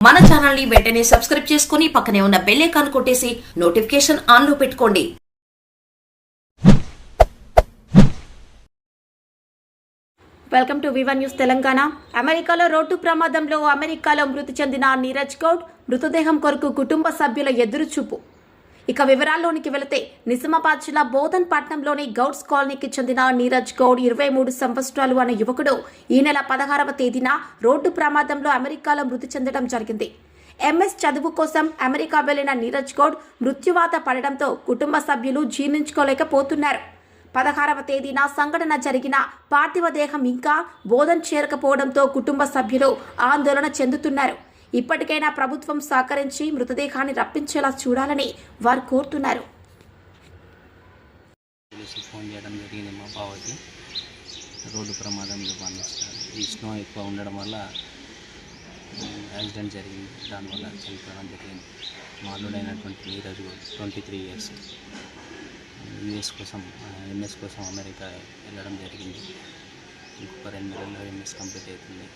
మన ఛానల్ని వెంటనే సబ్స్క్రైబ్ చేసుకుని పక్కనే ఉన్న బెల్ ఐకాన్ కొట్టేసి నోటిఫికేషన్ ఆన్లో పెట్టుకోండి. Welcome to V one news Telangana. అమెరికాలో రోడ్డు ప్రమాదంలో అమెరికాలో మృతి చెందిన నీరజ్ గౌడ్ మృతదేహం కొరకు కుటుంబ సభ్యుల ఎదురుచూపు. ఇక వివరాల్లోనికి వెళితే నిజామాబాద్ జిల్లా బోధన్ పట్నంలోని గౌడ్స్ కాలనీకి చెందిన నీరజ్ గౌడ్ ఇరవై మూడు సంవత్సరాలు అనే యువకుడు ఈ నెల పదహారవ తేదీన రోడ్డు ప్రమాదంలో అమెరికాలో మృతి చెందడం జరిగింది. ఎంఎస్ చదువు కోసం అమెరికా వెళ్ళిన నీరజ్ గౌడ్ మృత్యువాత పడడంతో కుటుంబ సభ్యులు జీర్ణించుకోలేకపోతున్నారు. పదహారవ తేదీన సంఘటన జరిగిన పార్థివ దేహం ఇంకా బోధన్ చేరకపోవడంతో కుటుంబ సభ్యులు ఆందోళన చెందుతున్నారు. ఇప్పటికైనా ప్రభుత్వం సహకరించి మృతదేహాన్ని రప్పించేలా చూడాలని వారు కోరుతున్నారు. ఫోన్ చేయడం జరిగింది మా బావకి. రోడ్డు ప్రమాదంలో మరణించారు ఈ స్నో ఎక్కువ ఉండడం వల్ల యాక్సిడెంట్ జరిగింది. దానివల్ల చనిపోవడం జరిగింది మా అల్లుడైనటువంటి Neeraj twenty three years. US కోసం ఎంఎస్ కోసం అమెరికా వెళ్ళడం జరిగింది. ఇంకొక రెండు నెలల్లో ఎంఎస్ కంప్లీట్ అవుతుంది.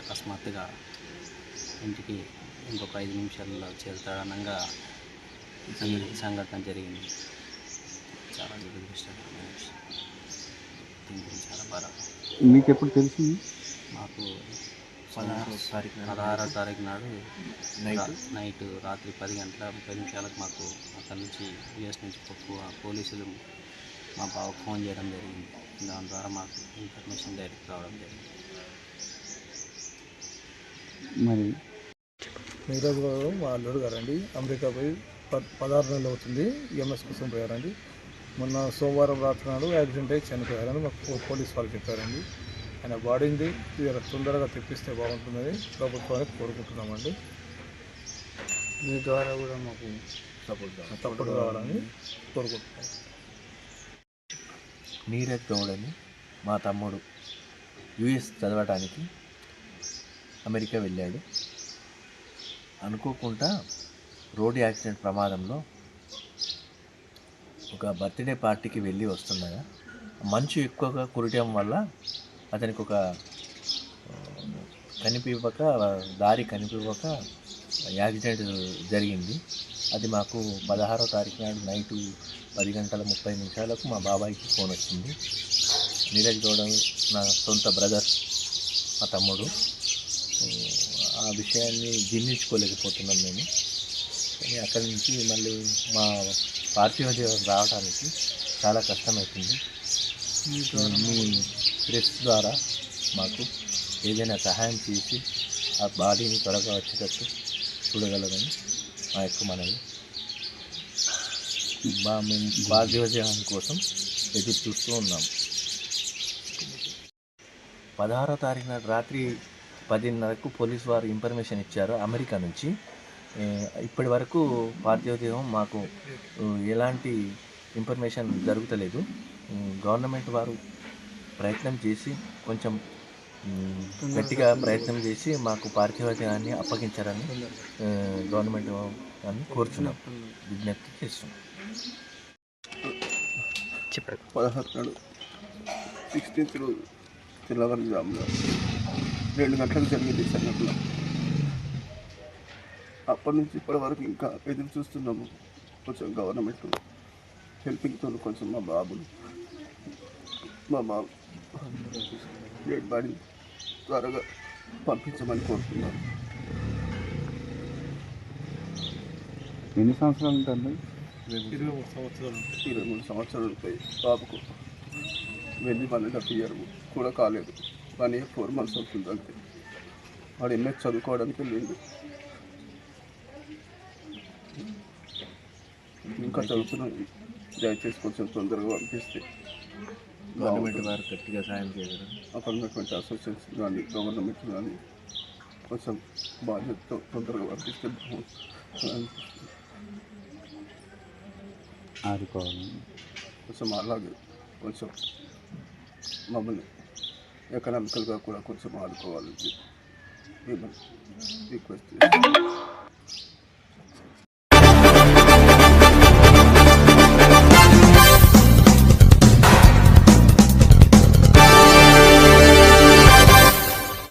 అకస్మాత్తుగా ఇంటికి ఇంకొక ఐదు నిమిషాల్లో చేరుతాడనంగా ఈ సంఘటన జరిగింది. చాలా దురదృష్టకరమైన విషయం దీని గురించి చాలా బాధ. మీకు ఎప్పుడు తెలిసింది? మాకు పదహారో తారీఖు పదహారో తారీఖు నాడు నైట్? రాత్రి పది గంటల ముప్పై నిమిషాలకు మాకు అక్కడి నుంచి యుఎస్ నుంచి పోలీసులు మా బావకు ఫోన్ చేయడం జరిగింది. దాని ద్వారా మాకు ఇన్ఫర్మేషన్ డైరెక్ట్ రావడం జరిగింది. మరి నీరజ్ గారు మా అల్లుడు గారండి. అమెరికా పోయి పదహారు నెలలు అవుతుంది. ఎంఎస్ కోసం పోయారండి. మొన్న సోమవారం రాత్రి నాడు యాక్సిడెంట్ అయ్యి చనిపోయారని మాకు పోలీస్ వాళ్ళు చెప్పారండి. ఆయన బాడీని తొందరగా తెప్పిస్తే బాగుంటుందని ప్రభుత్వానికి కోరుకుంటున్నామండి. మీ ద్వారా కూడా మాకు సపోర్ట్ తప్పదు కావాలని కోరుకుంటున్నాం. నీరజ్ గౌడ్ అని మా తమ్ముడు యుఎస్ చదవటానికి అమెరికా వెళ్ళాడు. అనుకోకుండా రోడ్ యాక్సిడెంట్ ప్రమాదంలో ఒక బర్త్డే పార్టీకి వెళ్ళి వస్తుండగా మంచు ఎక్కువగా కురటం వల్ల అతనికి ఒక కనిపివ్వక దారి కనిపివ్వక యాక్సిడెంట్ జరిగింది. అది మాకు పదహారో తారీఖు నాడు నైటు పది గంటల ముప్పై నిమిషాలకు మా బాబాయికి ఫోన్ వచ్చింది. నీరజ్ గౌడ నా సొంత బ్రదర్ మా తమ్ముడు. ఆ విషయాన్ని జీర్ణించుకోలేకపోతున్నాం మేము. కానీ అక్కడి నుంచి మళ్ళీ మా పార్థివ దేవం రావడానికి చాలా కష్టమవుతుంది మీ ప్రెస్ ద్వారా మాకు ఏదైనా సహాయం చేసి ఆ బాడీని త్వరగా వచ్చేటట్టు చూడగలరని మా యొక్క మనవి. బా మేము భాగ్యోజయం కోసం ఎదురు చూస్తూ ఉన్నాం. పదహారో తారీఖు నాడు రాత్రి పదిన్నరకు పోలీస్ వారు ఇన్ఫర్మేషన్ ఇచ్చారు అమెరికా నుంచి. ఇప్పటి వరకు పార్థివదేహం మాకు ఎలాంటి ఇన్ఫర్మేషన్ జరుగుతలేదు. గవర్నమెంట్ వారు ప్రయత్నం చేసి కొంచెం గట్టిగా ప్రయత్నం చేసి మాకు పార్థివదేహాన్ని అప్పగించారని గవర్నమెంట్ అని కోరుచున్నాం విజ్ఞప్తి చేస్తున్నాం. పదహారు నాడు సిక్స్టీన్త్ రోజు తెల్లవారుజామున రెండు గంటలకు జరిగింది సంఘటన అప్పటి నుంచి ఇప్పటి వరకు ఇంకా ఎదురు చూస్తున్నాము. కొంచెం గవర్నమెంట్ హెల్పింగ్తో కొంచెం మా బాబులు మా బాబు డెడ్ బాడీ త్వరగా పంపించమని కోరుతున్నాను. ఎన్ని సంవత్సరాలు ఉంటుంది ఇరవై మూడు సంవత్సరాలు. ఇరవై మూడు సంవత్సరాలు ఉంటాయి బాబుకు వెళ్ళి అండ్ హాఫ్ ఇయర్ కూడా కాలేదు. వన్ ఇయర్ ఫోర్ మంత్స్ అవుతుంది అంతే వాడు ఎంఎస్ చదువుకోవడానికి వెళ్ళిండు ఇంకా చదువుతున్నాను దయచేసి కొంచెం తొందరగా పంపిస్తే గవర్నమెంట్ వారు గట్టిగా సాయం చేయగలరు అక్కడ ఉన్నటువంటి అసోసియేషన్ కానీ గవర్నమెంట్ కానీ కొంచెం బాధ్యతతో తొందరగా పంపిస్తే బాగుంటుంది ఆదుకోవాలి కొంచెం అలాగే కొంచెం మమ్మల్ని ఎకనామికల్గా కూడా కొంచెం ఆడుకోవాలని చెప్పి రిక్వెస్ట్ చేస్తాను